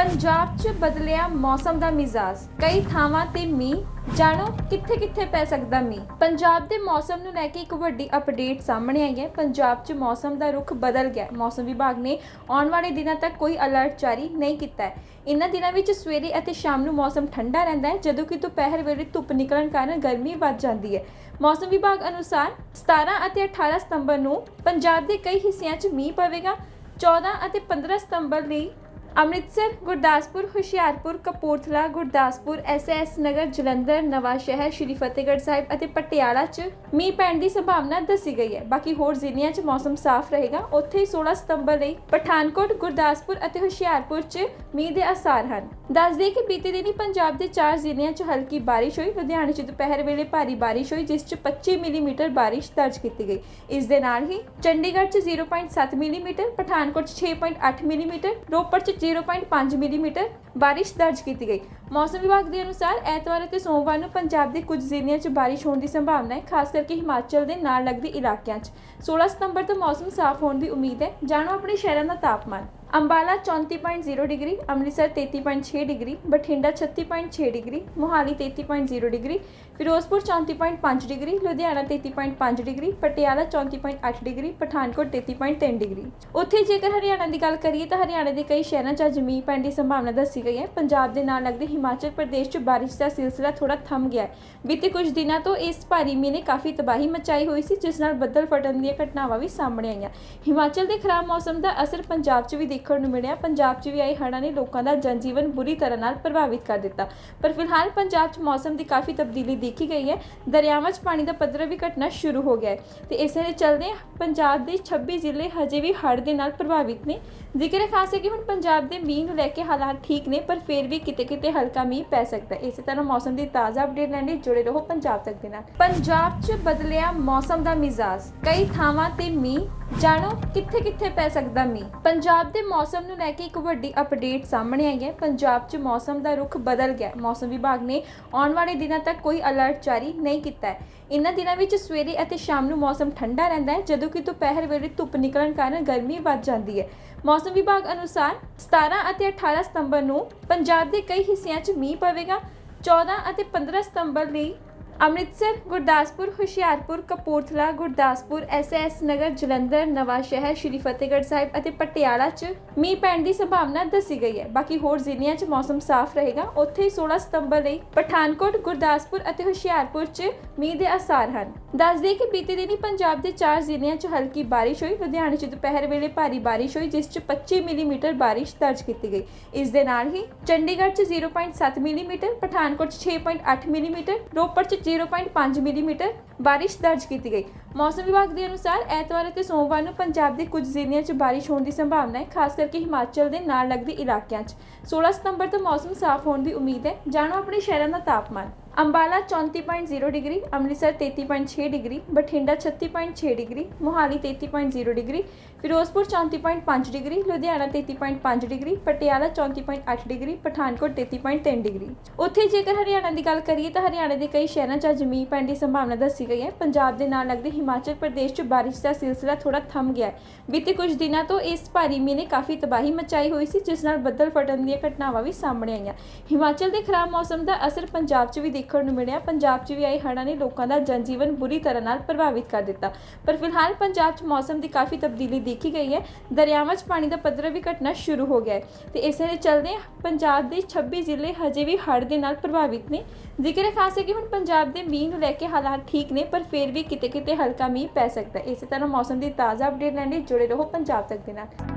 ਪੰਜਾਬ 'ਚ ਬਦਲਿਆ ਮੌਸਮ ਦਾ ਮਿਜ਼ਾਜ। ਕਈ ਥਾਵਾਂ ਤੇ ਮੀਂਹ। ਜਾਣੋ ਕਿੱਥੇ ਕਿੱਥੇ ਪੈ ਸਕਦਾ ਮੀਂਹ। ਪੰਜਾਬ ਦੇ ਮੌਸਮ ਨੂੰ ਲੈ ਕੇ ਇੱਕ ਵੱਡੀ ਅਪਡੇਟ ਸਾਹਮਣੇ ਆਈ ਹੈ। ਪੰਜਾਬ 'ਚ ਮੌਸਮ ਦਾ ਰੁਖ ਬਦਲ ਗਿਆ। ਮੌਸਮ ਵਿਭਾਗ ਨੇ ਆਉਣ ਵਾਲੇ ਦਿਨਾਂ ਤੱਕ ਕੋਈ ਅਲਰਟ ਜਾਰੀ ਨਹੀਂ ਕੀਤਾ ਹੈ। ਇਨ੍ਹਾਂ ਦਿਨਾਂ ਵਿੱਚ ਸਵੇਰੇ ਅਤੇ ਸ਼ਾਮ ਨੂੰ ਮੌਸਮ ਠੰਡਾ ਰਹਿੰਦਾ ਹੈ, ਜਦੋਂ ਕਿ ਦੁਪਹਿਰ ਵੇਲੇ ਧੁੱਪ ਨਿਕਲਣ ਕਾਰਨ ਗਰਮੀ ਵੱਧ ਜਾਂਦੀ ਹੈ। ਮੌਸਮ ਵਿਭਾਗ ਅਨੁਸਾਰ 17 ਅਤੇ 18 ਸਤੰਬਰ ਨੂੰ ਪੰਜਾਬ ਦੇ ਕਈ ਹਿੱਸਿਆਂ 'ਚ ਮੀਂਹ ਪਵੇਗਾ। 14 ਅਤੇ 15 ਸਤੰਬਰ ਲਈ ਅੰਮ੍ਰਿਤਸਰ, ਗੁਰਦਾਸਪੁਰ, ਹੁਸ਼ਿਆਰਪੁਰ, ਕਪੂਰਥਲਾ, ਗੁਰਦਾਸਪੁਰ ਐਸਐਸ ਨਗਰ, ਜਲੰਧਰ ਨਵਾਂ ਸ਼ਹਿਰ ਸ਼੍ਰੀ ਫਤਿਹਗੜ੍ਹ ਸਾਹਿਬ ਅਤੇ ਪਟਿਆਲਾ 'ਚ ਮੀਂਹ ਪੈਣ ਦੀ ਸੰਭਾਵਨਾ ਦੱਸੀ ਗਈ ਹੈ। ਬਾਕੀ ਹੋਰ ਜ਼ਿਲ੍ਹਿਆਂ 'ਚ ਮੌਸਮ ਸਾਫ਼ ਰਹੇਗਾ। ਉੱਥੇ 16 ਸਤੰਬਰ ਲਈ ਪਠਾਨਕੋਟ, ਗੁਰਦਾਸਪੁਰ ਅਤੇ ਹੁਸ਼ਿਆਰਪੁਰ 'ਚ ਮੀਂਹ ਦੇ ਆਸਾਰ ਹਨ। ਦੱਸ ਦਈਏ ਕਿ ਬੀਤੇ ਦਿਨੀ ਪੰਜਾਬ ਦੇ ਚਾਰ ਜ਼ਿਲ੍ਹਿਆਂ 'ਚ ਹਲਕੀ ਬਾਰਿਸ਼ ਹੋਈ। ਲੁਧਿਆਣੇ 'ਚ ਦੁਪਹਿਰ ਵੇਲੇ ਭਾਰੀ ਬਾਰਿਸ਼ ਹੋਈ, ਜਿਸ 'ਚ 25 ਮਿਲੀਮੀਟਰ ਬਾਰਿਸ਼ ਦਰਜ ਕੀਤੀ ਗਈ। ਇਸ ਦੇ ਨਾਲ ਹੀ ਚੰਡੀਗੜ੍ਹ 'ਚ 0.7 ਮਿਲੀਮੀਟਰ, ਪਠਾਨਕੋਟ 'ਚ 6.8 ਮਿਲੀਮੀਟਰ, ਰੋਪੜ 'ਚ 0.5 ਮਿਲੀਮੀਟਰ ਬਾਰਿਸ਼ ਦਰਜ ਕੀਤੀ ਗਈ। ਮੌਸਮ ਵਿਭਾਗ ਦੇ ਅਨੁਸਾਰ ਐਤਵਾਰ ਅਤੇ ਸੋਮਵਾਰ ਨੂੰ ਪੰਜਾਬ ਦੇ ਕੁਝ ਜ਼ਿਲ੍ਹਿਆਂ 'ਚ ਬਾਰਿਸ਼ ਹੋਣ ਦੀ ਸੰਭਾਵਨਾ ਹੈ, ਖਾਸ ਕਰਕੇ ਹਿਮਾਚਲ ਦੇ ਨਾਲ ਲੱਗਦੇ ਇਲਾਕਿਆਂ 'ਚ। 16 ਸਤੰਬਰ ਤੋਂ ਮੌਸਮ ਸਾਫ਼ ਹੋਣ ਦੀ ਉਮੀਦ ਹੈ। ਜਾਣੋ ਆਪਣੇ ਸ਼ਹਿਰਾਂ ਦਾ ਤਾਪਮਾਨ। Ambala 34.0 degree, Amritsar 33.6 degree, Bathinda 36.6 degree, Mohali 33.0 degree, Ferozepur 34.5 degree, Ludhiana 33.5 degree, Patiala 34.8 degree, Pathankot 33.3 degree. ਉੱਥੇ ਜੇਕਰ ਹਰਿਆਣਾ ਦੀ ਗੱਲ ਕਰੀਏ ਤਾਂ ਹਰਿਆਣਾ ਦੇ ਕਈ ਸ਼ਹਿਰਾਂ 'ਚ ਅੱਜ ਮੀਂਹ ਪੈਣ ਦੀ ਸੰਭਾਵਨਾ ਦੱਸੀ ਗਈ ਹੈ। ਪੰਜਾਬ ਦੇ ਨਾਲ ਲੱਗਦੇ ਹਿਮਾਚਲ ਪ੍ਰਦੇਸ਼ 'ਚ ਬਾਰਿਸ਼ ਦਾ ਸਿਲਸਿਲਾ ਥੋੜਾ ਥੰਮ ਗਿਆ ਹੈ। ਬੀਤੇ ਕੁਝ ਦਿਨਾਂ ਤੋਂ ਇਸ ਭਾਰੀ ਮੀਂਹ ਨੇ ਕਾਫੀ ਤਬਾਹੀ ਮਚਾਈ ਹੋਈ ਸੀ, ਜਿਸ ਨਾਲ ਬੱਦਲ ਫਟਣ ਦੀਆਂ ਘਟਨਾਵਾਂ ਵੀ ਸਾਹਮਣੇ ਆਈਆਂ। ਹਿਮਾਚਲ ਦੇ ਖਰਾਬ ਮੌਸਮ ਦਾ ਅਸਰ ਪੰਜਾਬ 'ਚ ਵੀ ਦੇਖਣ ਨੂੰ ਮਿਲਿਆ। ਪੰਜਾਬ 'ਚ ਵੀ ਆਏ ਹੜ੍ਹਾਂ ਨੇ ਲੋਕਾਂ ਦਾ ਜਨਜੀਵਨ ਬੁਰੀ ਤਰ੍ਹਾਂ ਨਾਲ ਪ੍ਰਭਾਵਿਤ ਕਰ ਦਿੱਤਾ। ਪਰ ਫਿਲਹਾਲ ਪੰਜਾਬ 'ਚ ਮੌਸਮ ਦੀ ਕਾਫੀ ਤਬਦੀਲੀ ਦੇਖੀ ਗਈ ਹੈ। ਦਰਿਆਵਾਂ 'ਚ ਪਾਣੀ ਦਾ ਪੱਧਰ ਵੀ ਘਟਣਾ ਸ਼ੁਰੂ ਹੋ ਗਿਆ ਹੈ ਤੇ ਇਸੇ ਦੇ ਚੱਲਦੇ ਪੰਜਾਬ ਦੇ 26 ਜ਼ਿਲ੍ਹੇ ਹਜੇ ਵੀ ਹੜ੍ਹ ਦੇ ਨਾਲ ਪ੍ਰਭਾਵਿਤ ਨੇ। ਜ਼ਿਕਰ ਖਾਸ ਹੈ ਕਿ ਹੁਣ ਪੰਜਾਬ ਦੇ ਮੀਂਹ ਨੂੰ ਲੈ ਕੇ ਹਾਲਾਤ ਠੀਕ ਨੇ, ਪਰ ਫਿਰ ਵੀ ਕਿਤੇ ਕਿਤੇ ਹਲਕਾ ਮੀਂਹ ਪੈ ਸਕਦਾ ਹੈ। ਇਸੇ ਤਰ੍ਹਾਂ ਮੌਸਮ ਦੀ ਤਾਜ਼ਾ ਅਪਡੇਟ ਲੈਣ ਲਈ ਜੁੜੇ ਰਹੋ ਪੰਜਾਬ ਤੱਕ ਦੇ ਨਾਲ। ਪੰਜਾਬ 'ਚ ਬਦਲਿਆ ਮੌਸਮ ਦਾ ਮਿਜ਼ਾਜ। ਕਈ ਥਾਵਾਂ ਤੇ ਮੀਂਹ ਜਾਣੋ ਕਿੱਥੇ ਕਿੱਥੇ ਪੈ ਸਕਦਾ ਮੀਂਹ। ਪੰਜਾਬ ਦੇ ਮੌਸਮ ਨੂੰ ਲੈ ਕੇ ਇੱਕ ਵੱਡੀ ਅਪਡੇਟ ਸਾਹਮਣੇ ਆਈ ਹੈ। ਪੰਜਾਬ 'ਚ ਮੌਸਮ ਦਾ ਰੁਖ ਬਦਲ ਗਿਆ ਮੌਸਮ ਵਿਭਾਗ ਨੇ ਆਉਣ ਵਾਲੇ ਦਿਨਾਂ ਤੱਕ ਕੋਈ ਅਲਰਟ ਜਾਰੀ ਨਹੀਂ ਕੀਤਾ ਹੈ। ਇਨ੍ਹਾਂ ਦਿਨਾਂ ਵਿੱਚ ਸਵੇਰੇ ਅਤੇ ਸ਼ਾਮ ਨੂੰ ਮੌਸਮ ਠੰਡਾ ਰਹਿੰਦਾ ਹੈ, ਜਦੋਂ ਕਿ ਦੁਪਹਿਰ ਵੇਲੇ ਧੁੱਪ ਨਿਕਲਣ ਕਾਰਨ ਗਰਮੀ ਵੱਧ ਜਾਂਦੀ ਹੈ। ਮੌਸਮ ਵਿਭਾਗ ਅਨੁਸਾਰ 17 ਅਤੇ 18 ਸਤੰਬਰ ਨੂੰ ਪੰਜਾਬ ਦੇ ਕਈ ਹਿੱਸਿਆਂ 'ਚ ਮੀਂਹ ਪਵੇਗਾ। 14 ਅਤੇ 15 ਸਤੰਬਰ ਲਈ ਅੰਮ੍ਰਿਤਸਰ, ਗੁਰਦਾਸਪੁਰ, ਹੁਸ਼ਿਆਰਪੁਰ, ਕਪੂਰਥਲਾ, ਗੁਰਦਾਸਪੁਰ ਐਸਐਸ ਨਗਰ, ਜਲੰਧਰ ਨਵਾਂ ਸ਼ਹਿਰ ਸ਼੍ਰੀ ਫਤਿਹਗੜ੍ਹ ਸਾਹਿਬ ਅਤੇ ਪਟਿਆਲਾ 'ਚ ਮੀਂਹ ਪੈਣ ਦੀ ਸੰਭਾਵਨਾ ਦੱਸੀ ਗਈ ਹੈ। ਬਾਕੀ ਹੋਰ ਜ਼ਿਲ੍ਹਿਆਂ 'ਚ ਮੌਸਮ ਸਾਫ਼ ਰਹੇਗਾ। ਉੱਥੇ 16 ਸਤੰਬਰ ਲਈ ਪਠਾਨਕੋਟ, ਗੁਰਦਾਸਪੁਰ ਅਤੇ ਹੁਸ਼ਿਆਰਪੁਰ 'ਚ ਮੀਂਹ ਦੇ ਆਸਾਰ ਹਨ। ਦੱਸ ਦਈਏ ਕਿ ਬੀਤੇ ਦਿਨੀ ਪੰਜਾਬ ਦੇ ਚਾਰ ਜ਼ਿਲ੍ਹਿਆਂ 'ਚ ਹਲਕੀ ਬਾਰਿਸ਼ ਹੋਈ। ਲੁਧਿਆਣੇ 'ਚ ਦੁਪਹਿਰ ਵੇਲੇ ਭਾਰੀ ਬਾਰਿਸ਼ ਹੋਈ, ਜਿਸ 'ਚ 25 ਮਿਲੀਮੀਟਰ ਬਾਰਿਸ਼ ਦਰਜ ਕੀਤੀ ਗਈ। ਇਸ ਦੇ ਨਾਲ ਹੀ ਚੰਡੀਗੜ੍ਹ 'ਚ 0.7 ਮਿਲੀਮੀਟਰ, ਪਠਾਨਕੋਟ 'ਚ 6.8 ਮਿਲੀਮੀਟਰ, ਰੋਪੜ 'ਚ 0.5 ਮਿਲੀਮੀਟਰ ਬਾਰਿਸ਼ ਦਰਜ ਕੀਤੀ ਗਈ। ਮੌਸਮ ਵਿਭਾਗ ਦੇ ਅਨੁਸਾਰ ਐਤਵਾਰ ਅਤੇ ਸੋਮਵਾਰ ਨੂੰ ਪੰਜਾਬ ਦੇ ਕੁਝ ਜ਼ਿਲ੍ਹਿਆਂ 'ਚ ਬਾਰਿਸ਼ ਹੋਣ ਦੀ ਸੰਭਾਵਨਾ ਹੈ, ਖਾਸ ਕਰਕੇ ਹਿਮਾਚਲ ਦੇ ਨਾਲ ਲੱਗਦੇ ਇਲਾਕਿਆਂ 'ਚ। 16 ਸਤੰਬਰ ਤੋਂ ਮੌਸਮ ਸਾਫ਼ ਹੋਣ ਦੀ ਉਮੀਦ ਹੈ। ਜਾਣੋ ਆਪਣੇ ਸ਼ਹਿਰਾਂ ਦਾ ਤਾਪਮਾਨ। Ambala 34.0 degree, Amritsar 33.6 degree, Bathinda 36.6 degree, Mohali 33.0 degree, Ferozepur 34.5 degree, Ludhiana 33.5 degree, Patiala 34.8 degree, Pathankot 33.3 degree. ਉੱਥੇ ਜੇਕਰ ਹਰਿਆਣਾ ਦੀ ਗੱਲ ਕਰੀਏ ਤਾਂ ਹਰਿਆਣਾ ਦੇ ਕਈ ਸ਼ਹਿਰਾਂ 'ਚ ਅੱਜ ਮੀਂਹ ਪੈਣ ਦੀ ਸੰਭਾਵਨਾ ਦੱਸੀ ਗਈ ਹੈ। ਪੰਜਾਬ ਦੇ ਨਾਲ ਲੱਗਦੇ ਹਿਮਾਚਲ ਪ੍ਰਦੇਸ਼ 'ਚ ਬਾਰਿਸ਼ ਦਾ ਸਿਲਸਿਲਾ ਥੋੜਾ ਥੰਮ ਗਿਆ ਬੀਤੇ ਕੁਝ ਦਿਨਾਂ ਤੋਂ ਇਸ ਭਾਰੀ ਮੀਂਹ ਨੇ ਕਾਫੀ ਤਬਾਹੀ ਮਚਾਈ ਹੋਈ ਸੀ, ਜਿਸ ਨਾਲ ਬੱਦਲ ਫਟਣ ਦੀਆਂ ਘਟਨਾਵਾਂ ਵੀ ਸਾਹਮਣੇ ਆਈਆਂ। ਹਿਮਾਚਲ ਦੇ ਖਰਾਬ ਮੌਸਮ ਦਾ ਅਸਰ ਪੰਜਾਬ 'ਚ ਵੀ ਦੇਖ ਦੇਖਣ ਨੂੰ ਮਿਲਿਆ, ਪੰਜਾਬ 'ਚ ਵੀ ਆਏ ਹੜ੍ਹਾਂ ਨੇ ਲੋਕਾਂ ਦਾ ਜਨਜੀਵਨ ਬੁਰੀ ਤਰ੍ਹਾਂ ਨਾਲ ਪ੍ਰਭਾਵਿਤ ਕਰ ਦਿੱਤਾ। ਪਰ ਫਿਲਹਾਲ ਪੰਜਾਬ 'ਚ ਮੌਸਮ ਦੀ ਕਾਫੀ ਤਬਦੀਲੀ ਦੇਖੀ ਗਈ ਹੈ। ਦਰਿਆਵਾਂ 'ਚ ਪਾਣੀ ਦਾ ਪੱਧਰ ਵੀ ਘਟਣਾ ਸ਼ੁਰੂ ਹੋ ਗਿਆ ਹੈ ਤੇ ਇਸੇ ਦੇ ਚੱਲਦੇ ਪੰਜਾਬ ਦੇ 26 ਜ਼ਿਲ੍ਹੇ ਹਜੇ ਵੀ ਹੜ੍ਹ ਦੇ ਨਾਲ ਪ੍ਰਭਾਵਿਤ ਨੇ। ਜ਼ਿਕਰ ਹੈ ਖਾਸ ਹੈ ਕਿ ਹੁਣ ਪੰਜਾਬ ਦੇ ਮੀਂਹ ਨੂੰ ਲੈ ਕੇ ਹਾਲਾਤ ਠੀਕ ਨੇ, ਪਰ ਫਿਰ ਵੀ ਕਿਤੇ ਕਿਤੇ ਹਲਕਾ ਮੀਂਹ ਪੈ ਸਕਦਾ ਹੈ। ਇਸੇ ਤਰ੍ਹਾਂ ਮੌਸਮ ਦੀ ਤਾਜ਼ਾ ਅਪਡੇਟ ਲੈਣ ਲਈ ਜੁੜੇ ਰਹੋ ਪੰਜਾਬ ਤੱਕ ਦੇ ਨਾਲ।